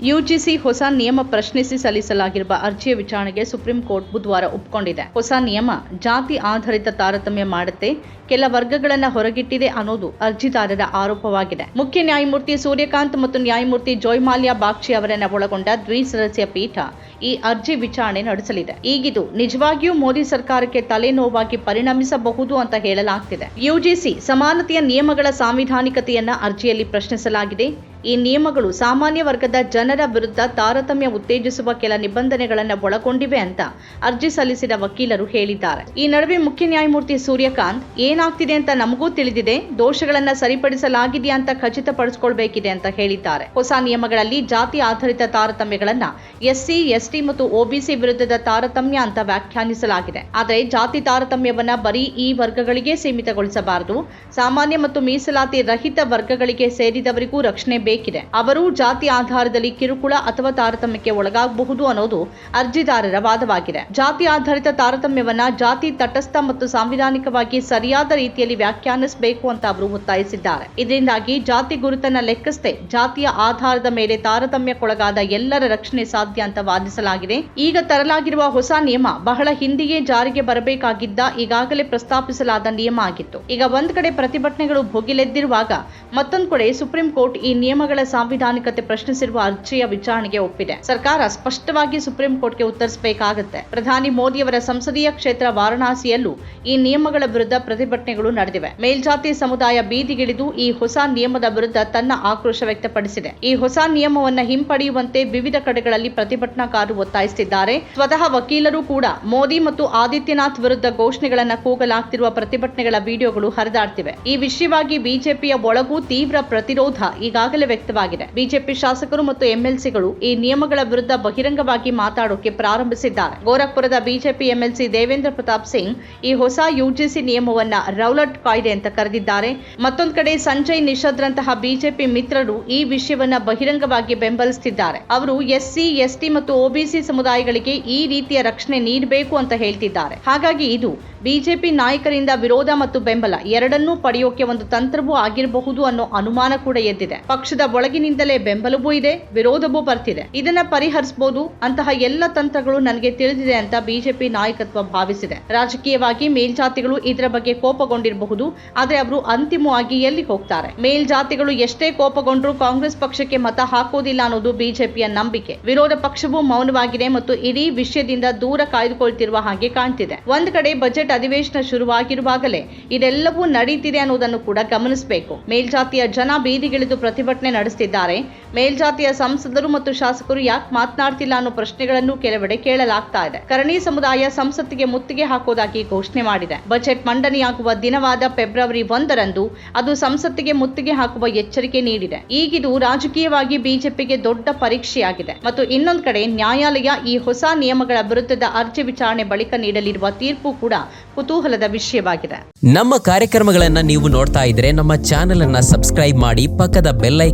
UGC ಹೊಸ ನಿಯಮ ಪ್ರಶ್ನಿಸಿ ಸಲ್ಲಿಸಲಾಗಿರುವ ಅರ್ಜಿಯ ವಿಚಾರಣೆಗೆ ಸುಪ್ರೀಂ ಕೋರ್ಟ್ ಬುಧವಾರ ಒಪ್ಪಿಕೊಂಡಿದೆ ಹೊಸ ನಿಯಮ ಜಾತಿ ಆಧಾರಿತ ತಾರತಮ್ಯ ಮಾಡುತ್ತೆ, ಕೆಲ ವರ್ಗಗಳನ್ನ ಹೊರಗಿಟ್ಟಿದೆ ಅನ್ನೋದು ಅರ್ಜಿದಾರರ ಆರೋಪವಾಗಿದೆ. ಮುಖ್ಯ ನ್ಯಾಯಮೂರ್ತಿ ಸೂರ್ಯಕಾಂತ್ ಮತ್ತು ನ್ಯಾಯಮೂರ್ತಿ ಜೋಯ್ಮಾಲ್ಯ ಬಾಗ್ಚಿ ಅವರನ್ನ ಒಳಗೊಂಡ ದ್ವಿಸದಸ್ಯ ಪೀಠ ಈ ಅರ್ಜಿ ವಿಚಾರಣೆ ನಡೆಸಲಿದೆ. ಈಗಿದು ನಿಜವಾಗಿಯೂ ಮೋದಿ ಸರ್ಕಾರಕ್ಕೆ ತಲೆನೋವಾಗಿ ಪರಿಣಮಿಸಬಹುದು ಅಂತ ಹೇಳಲಾಗ್ತಿದೆ. ಯುಜಿಸಿ ಸಮಾನತೆಯ ನಿಯಮಗಳ ಸಾಂವಿಧಾನಿಕತೆಯನ್ನ ಅರ್ಜಿಯಲ್ಲಿ ಪ್ರಶ್ನಿಸಲಾಗಿದೆ. ಈ ನಿಯಮಗಳು ಸಾಮಾನ್ಯ ವರ್ಗದ ಜನರ ವಿರುದ್ಧ ತಾರತಮ್ಯ ಉತ್ತೇಜಿಸುವ ಕೆಲ ನಿಬಂಧನೆಗಳನ್ನು ಒಳಗೊಂಡಿವೆ ಅಂತ ಅರ್ಜಿ ಸಲ್ಲಿಸಿದ ವಕೀಲರು ಹೇಳಿದ್ದಾರೆ. ಈ ನಡುವೆ ಮುಖ್ಯ ನ್ಯಾಯಮೂರ್ತಿ ಸೂರ್ಯಕಾಂತ್, ಏನಾಗ್ತಿದೆ ಅಂತ ನಮಗೂ ತಿಳಿದಿದೆ, ದೋಷಗಳನ್ನು ಸರಿಪಡಿಸಲಾಗಿದೆಯಾ ಅಂತ ಖಚಿತಪಡಿಸಿಕೊಳ್ಬೇಕಿದೆ ಅಂತ ಹೇಳಿದ್ದಾರೆ. ಹೊಸ ನಿಯಮಗಳಲ್ಲಿ ಜಾತಿ ಆಧಾರಿತ ತಾರತಮ್ಯಗಳನ್ನ ಎಸ್ಸಿ, ಎಸ್ಟಿ ಮತ್ತು ಒಬಿಸಿ ವಿರುದ್ಧದ ತಾರತಮ್ಯ ಅಂತ ವ್ಯಾಖ್ಯಾನಿಸಲಾಗಿದೆ. ಆದರೆ ಜಾತಿ ತಾರತಮ್ಯವನ್ನ ಬರೀ ಈ ವರ್ಗಗಳಿಗೆ ಸೀಮಿತಗೊಳಿಸಬಾರದು. ಸಾಮಾನ್ಯ ಮತ್ತು ಮೀಸಲಾತಿ ರಹಿತ ವರ್ಗಗಳಿಗೆ ಸೇರಿದವರಿಗೂ ರಕ್ಷಣೆ ಬೇಕಿದೆ. ಅವರು ಜಾತಿ ಆಧಾರದಲ್ಲಿ ಕಿರುಕುಳ ಅಥವಾ ತಾರತಮ್ಯಕ್ಕೆ ಒಳಗಾಗಬಹುದು ಅನ್ನೋದು ಅರ್ಜಿದಾರರ ವಾದವಾಗಿದೆ. ಜಾತಿ ಆಧಾರಿತ ತಾರತಮ್ಯವನ್ನ ಜಾತಿ ತಟಸ್ಥ ಮತ್ತು ಸಾಂವಿಧಾನಿಕವಾಗಿ ಸರಿಯಾದ ರೀತಿಯಲ್ಲಿ ವ್ಯಾಖ್ಯಾನಿಸಬೇಕು ಅಂತ ಅವರು ಒತ್ತಾಯಿಸಿದ್ದಾರೆ. ಇದರಿಂದಾಗಿ ಜಾತಿ ಗುರುತನ್ನ ಲೆಕ್ಕಿಸದೆ ಜಾತಿಯ ಆಧಾರದ ಮೇಲೆ ತಾರತಮ್ಯಕ್ಕೊಳಗಾದ ಎಲ್ಲರ ರಕ್ಷಣೆ ಸಾಧ್ಯ ಅಂತ ವಾದಿಸಲಾಗಿದೆ. ಈಗ ತರಲಾಗಿರುವ ಹೊಸ ನಿಯಮ ಬಹಳ ಹಿಂದೆಯೇ ಜಾರಿಗೆ ಬರಬೇಕಾಗಿದ್ದ ಈಗಾಗಲೇ ಪ್ರಸ್ತಾಪಿಸಲಾದ ನಿಯಮ ಆಗಿತ್ತು. ಈಗ ಒಂದ್ ಕಡೆ ಪ್ರತಿಭಟನೆಗಳು ಭೋಗಿಲೆದ್ದಿರುವಾಗ ಮತ್ತೊಂದು ಕಡೆ ಸುಪ್ರೀಂ ಕೋರ್ಟ್ ಈ ನಿಯಮಗಳ ಸಾಂವಿಧಾನಿಕತೆ ಪ್ರಶ್ನಿಸಿರುವ ಅರ್ಜಿಯ ವಿಚಾರಣೆಗೆ ಒಪ್ಪಿದೆ. ಸರ್ಕಾರ ಸ್ಪಷ್ಟವಾಗಿ ಸುಪ್ರೀಂ ಕೋರ್ಟ್ಗೆ ಉತ್ತರಿಸಬೇಕಾಗುತ್ತೆ. ಪ್ರಧಾನಿ ಮೋದಿಯವರ ಸಂಸದೀಯ ಕ್ಷೇತ್ರ ವಾರಣಾಸಿಯಲ್ಲೂ ಈ ನಿಯಮಗಳ ವಿರುದ್ಧ ಪ್ರತಿಭಟನೆಗಳು ನಡೆದಿವೆ. ಮೇಲ್ಜಾತಿ ಸಮುದಾಯ ಬೀದಿಗಿಳಿದು ಈ ಹೊಸ ನಿಯಮದ ವಿರುದ್ಧ ತನ್ನ ಆಕ್ರೋಶ ವ್ಯಕ್ತಪಡಿಸಿದೆ. ಈ ಹೊಸ ನಿಯಮವನ್ನ ಹಿಂಪಡೆಯುವಂತೆ ವಿವಿಧ ಕಡೆಗಳಲ್ಲಿ ಪ್ರತಿಭಟನಾಕಾರರು ಒತ್ತಾಯಿಸುತ್ತಿದ್ದಾರೆ. ಸ್ವತಃ ವಕೀಲರು ಕೂಡ ಮೋದಿ ಮತ್ತು ಆದಿತ್ಯನಾಥ್ ವಿರುದ್ಧ ಘೋಷಣೆಗಳನ್ನು ಕೂಗಲಾಗ್ತಿರುವ ಪ್ರತಿಭಟನೆಗಳ ವಿಡಿಯೋಗಳು ಹರಿದಾಡ್ತಿವೆ. ಈ ವಿಷಯವಾಗಿ ಬಿಜೆಪಿಯ ಒಳಗೂ ತೀವ್ರ ಪ್ರತಿರೋಧ ಈಗಾಗಲೇ ವ್ಯಕ್ತವಾಗಿದೆ. ಬಿಜೆಪಿ ಶಾಸಕರು ಮತ್ತು ಎಂಎಲ್ಸಿಗಳು ಈ ನಿಯಮಗಳ ವಿರುದ್ಧ ಬಹಿರಂಗವಾಗಿ ಮಾತಾಡೋಕೆ ಪ್ರಾರಂಭಿಸಿದ್ದಾರೆ. ಗೋರಖ್ಪುರದ ಬಿಜೆಪಿ ಎಂಎಲ್ಸಿ ದೇವೇಂದ್ರ ಪ್ರತಾಪ್ ಸಿಂಗ್ ಈ ಹೊಸ ಯುಜಿಸಿ ನಿಯಮವನ್ನ ರೌಲಟ್ ಕಾಯ್ದೆ ಅಂತ ಕರೆದಿದ್ದಾರೆ. ಮತ್ತೊಂದು ಕಡೆ ಸಂಜಯ್ ನಿಷದ್ರಂತಹ ಬಿಜೆಪಿ ಮಿತ್ರರು ಈ ವಿಷಯವನ್ನ ಬಹಿರಂಗವಾಗಿ ಬೆಂಬಲಿಸುತ್ತಿದ್ದಾರೆ ಅವರು ಎಸ್ಸಿ, ಎಸ್ಟಿ ಮತ್ತು ಒಬಿಸಿ ಸಮುದಾಯಗಳಿಗೆ ಈ ರೀತಿಯ ರಕ್ಷಣೆ ನೀಡಬೇಕು ಅಂತ ಹೇಳ್ತಿದ್ದಾರೆ. ಹಾಗಾಗಿ ಇದು ಬಿಜೆಪಿ ನಾಯಕರಿಂದ ವಿರೋಧ ಮತ್ತು ಬೆಂಬಲ ಎರಡನ್ನೂ ಪಡೆಯೋಕೆ ಒಂದು ತಂತ್ರವೂ ಆಗಿರಬಹುದು ಅನ್ನೋ ಅನುಮಾನ ಕೂಡ ಎದ್ದಿದೆ. ಪಕ್ಷದ ಒಳಗಿನಿಂದಲೇ ಬೆಂಬಲವೂ ಇದೆ ವಿರೋಧವೂ ಬರ್ತಿದೆ. ಇದನ್ನ ಪರಿಹರಿಸಬಹುದು ಅಂತಹ ಎಲ್ಲ ತಂತ್ರಗಳು ನನಗೆ ತಿಳಿದಿದೆ ಅಂತ ಬಿಜೆಪಿ ನಾಯಕತ್ವ ಭಾವಿಸಿದೆ. ರಾಜಕೀಯವಾಗಿ ಮೇಲ್ಜಾತಿಗಳು ಇದರ ಬಗ್ಗೆ ಕೋಪಗೊಂಡಿರಬಹುದು, ಆದ್ರೆ ಅವರು ಅಂತಿಮವಾಗಿ ಎಲ್ಲಿ ಹೋಗ್ತಾರೆ? ಮೇಲ್ಜಾತಿಗಳು ಎಷ್ಟೇ ಕೋಪಗೊಂಡ್ರು ಕಾಂಗ್ರೆಸ್ ಪಕ್ಷಕ್ಕೆ ಮತ ಹಾಕೋದಿಲ್ಲ ಅನ್ನೋದು ಬಿಜೆಪಿಯ ನಂಬಿಕೆ. ವಿರೋಧ ಪಕ್ಷವೂ ಮೌನವಾಗಿದೆ ಮತ್ತು ಇಡೀ ವಿಷಯದಿಂದ ದೂರ ಕಾಯ್ದುಕೊಳ್ತಿರುವ ಹಾಗೆ ಕಾಣ್ತಿದೆ. ಒಂದ್ ಕಡೆ ಬಜೆಟ್ ಅಧಿವೇಶನ ಶುರುವಾಗಿರುವಾಗಲೇ ಇದೆಲ್ಲವೂ ನಡೀತಿದೆ ಅನ್ನೋದನ್ನು ಕೂಡ ಗಮನಿಸಬೇಕು. ಮೇಲ್ಜಾತಿಯ ಜನ ಬೀದಿಗಿಳಿದು ಪ್ರತಿಭಟನೆ ನಡೆಸುತ್ತಿದ್ದಾರೆ ಮೇಲ್ಜಾತಿಯ ಸಂಸದರು ಮತ್ತು ಶಾಸಕರು ಯಾಕೆ ಮಾತನಾಡ್ತಿಲ್ಲ ಅನ್ನೋ ಪ್ರಶ್ನೆಗಳನ್ನು ಕೆಲವೆಡೆ ಕೇಳಲಾಗ್ತಾ ಇದೆ. ಕರಣಿ ಸಮುದಾಯ ಸಂಸತ್ತಿಗೆ ಮುತ್ತಿಗೆ ಹಾಕೋದಾಗಿ ಘೋಷಣೆ ಮಾಡಿದೆ. ಬಜೆಟ್ ಮಂಡನೆಯಾಗುವ ದಿನವಾದ ಫೆಬ್ರವರಿ ಒಂದರಂದು ಅದು ಸಂಸತ್ತಿಗೆ ಮುತ್ತಿಗೆ ಹಾಕುವ ಎಚ್ಚರಿಕೆ ನೀಡಿದೆ. ಈಗಿದು ರಾಜಕೀಯವಾಗಿ ಬಿಜೆಪಿಗೆ ದೊಡ್ಡ ಪರೀಕ್ಷೆಯಾಗಿದೆ. ಮತ್ತು ಇನ್ನೊಂದು ಕಡೆ ನ್ಯಾಯಾಲಯ ಈ ಹೊಸ ನಿಯಮಗಳ ವಿರುದ್ಧದ ಅರ್ಜಿ ವಿಚಾರಣೆ ಬಳಿಕ ನೀಡಲಿರುವ ತೀರ್ಪು ಕೂಡ ಕುತೂಹಲದ ವಿಷಯವಾಗಿದೆ. ನಮ್ಮ ಕಾರ್ಯಕ್ರಮಗಳನ್ನು ನೀವು ನೋಡ್ತಾ ಇದ್ರೆ ನಮ್ಮ ಚಾನೆಲ್ ಅನ್ನ ಸಬ್ಸ್ಕ್ರೈಬ್ ಮಾಡಿ ಪಕ್ಕದ ಬೆಲ್